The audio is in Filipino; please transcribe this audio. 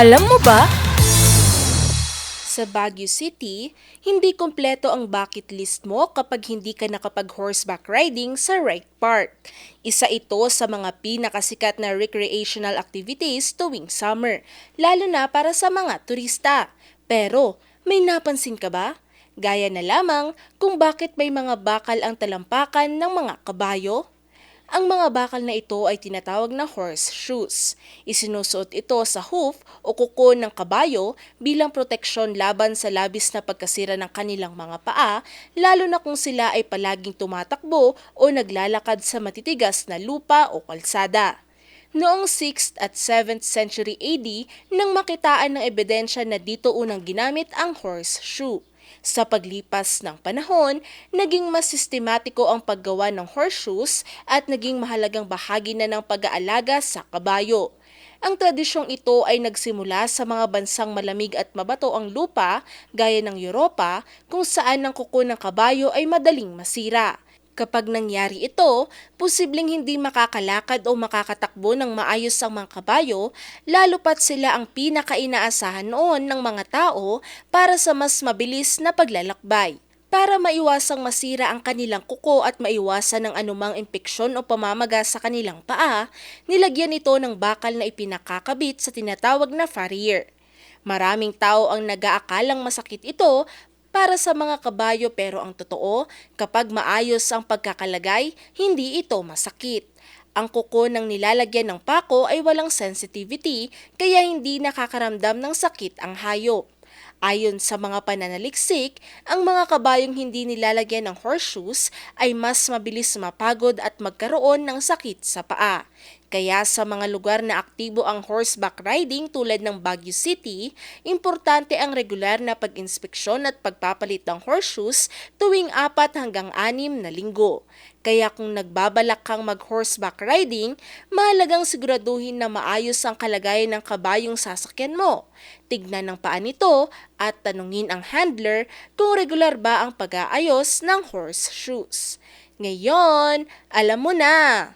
Alam mo ba? Sa Baguio City, hindi kompleto ang bucket list mo kapag hindi ka nakapag horseback riding sa Wright Park. Isa ito sa mga pinakasikat na recreational activities tuwing summer, lalo na para sa mga turista. Pero, may napansin ka ba? Gaya na lamang kung bakit may mga bakal ang talampakan ng mga kabayo? Ang mga bakal na ito ay tinatawag na horseshoes. Isinusuot ito sa hoof o kuko ng kabayo bilang proteksyon laban sa labis na pagkasira ng kanilang mga paa, lalo na kung sila ay palaging tumatakbo o naglalakad sa matitigas na lupa o kalsada. Noong 6th at 7th century AD nang makitaan ng ebidensya na dito unang ginamit ang horseshoe. Sa paglipas ng panahon, naging mas sistematiko ang paggawa ng horseshoes at naging mahalagang bahagi na ng pag-aalaga sa kabayo. Ang tradisyong ito ay nagsimula sa mga bansang malamig at mabato ang lupa, gaya ng Europa, kung saan ang kuko ng kabayo ay madaling masira. Kapag nangyari ito, posibleng hindi makakalakad o makakatakbo ng maayos ang mga kabayo, lalo pat sila ang pinakainaasahan noon ng mga tao para sa mas mabilis na paglalakbay. Para maiwasang masira ang kanilang kuko at maiwasan ng anumang impeksyon o pamamaga sa kanilang paa, nilagyan ito ng bakal na ipinakakabit sa tinatawag na farrier. Maraming tao ang nag-aakalang masakit ito para sa mga kabayo pero ang totoo, kapag maayos ang pagkakalagay, hindi ito masakit. Ang kuko ng nilalagyan ng pako ay walang sensitivity kaya hindi nakakaramdam ng sakit ang hayop. Ayon sa mga pananaliksik, ang mga kabayong hindi nilalagyan ng horseshoes ay mas mabilis mapagod at magkaroon ng sakit sa paa. Kaya sa mga lugar na aktibo ang horseback riding tulad ng Baguio City, importante ang regular na pag-inspeksyon at pagpapalit ng horseshoes tuwing apat hanggang anim na linggo. Kaya kung nagbabalak kang mag-horseback riding, mahalagang siguraduhin na maayos ang kalagayan ng kabayong sasakyan mo. Tignan ng paa nito at tanungin ang handler kung regular ba ang pag-aayos ng horseshoes. Ngayon, alam mo na!